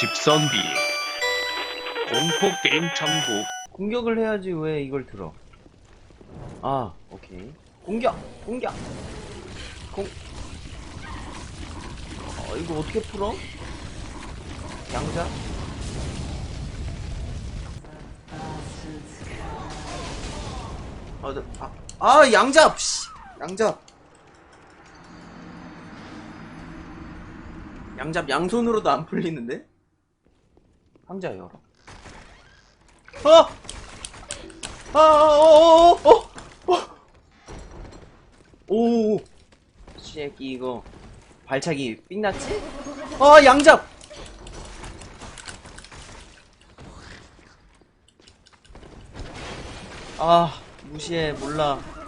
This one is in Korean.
집선비 공포 게임 정보 공격을 해야지 왜 이걸 들어? 아, 오케이. 공격! 공격! 공. 어, 이거 어떻게 풀어? 양자? 아, 나- 아, 아 양잡! 씨! 양잡! 양잡 양손으로도 안 풀리는데? 상자 열어. 어! 아, 어, 어, 어, 어. 오, 새끼 이거 발차기 삥났지? 아, 양잡. 아, 무시해 몰라.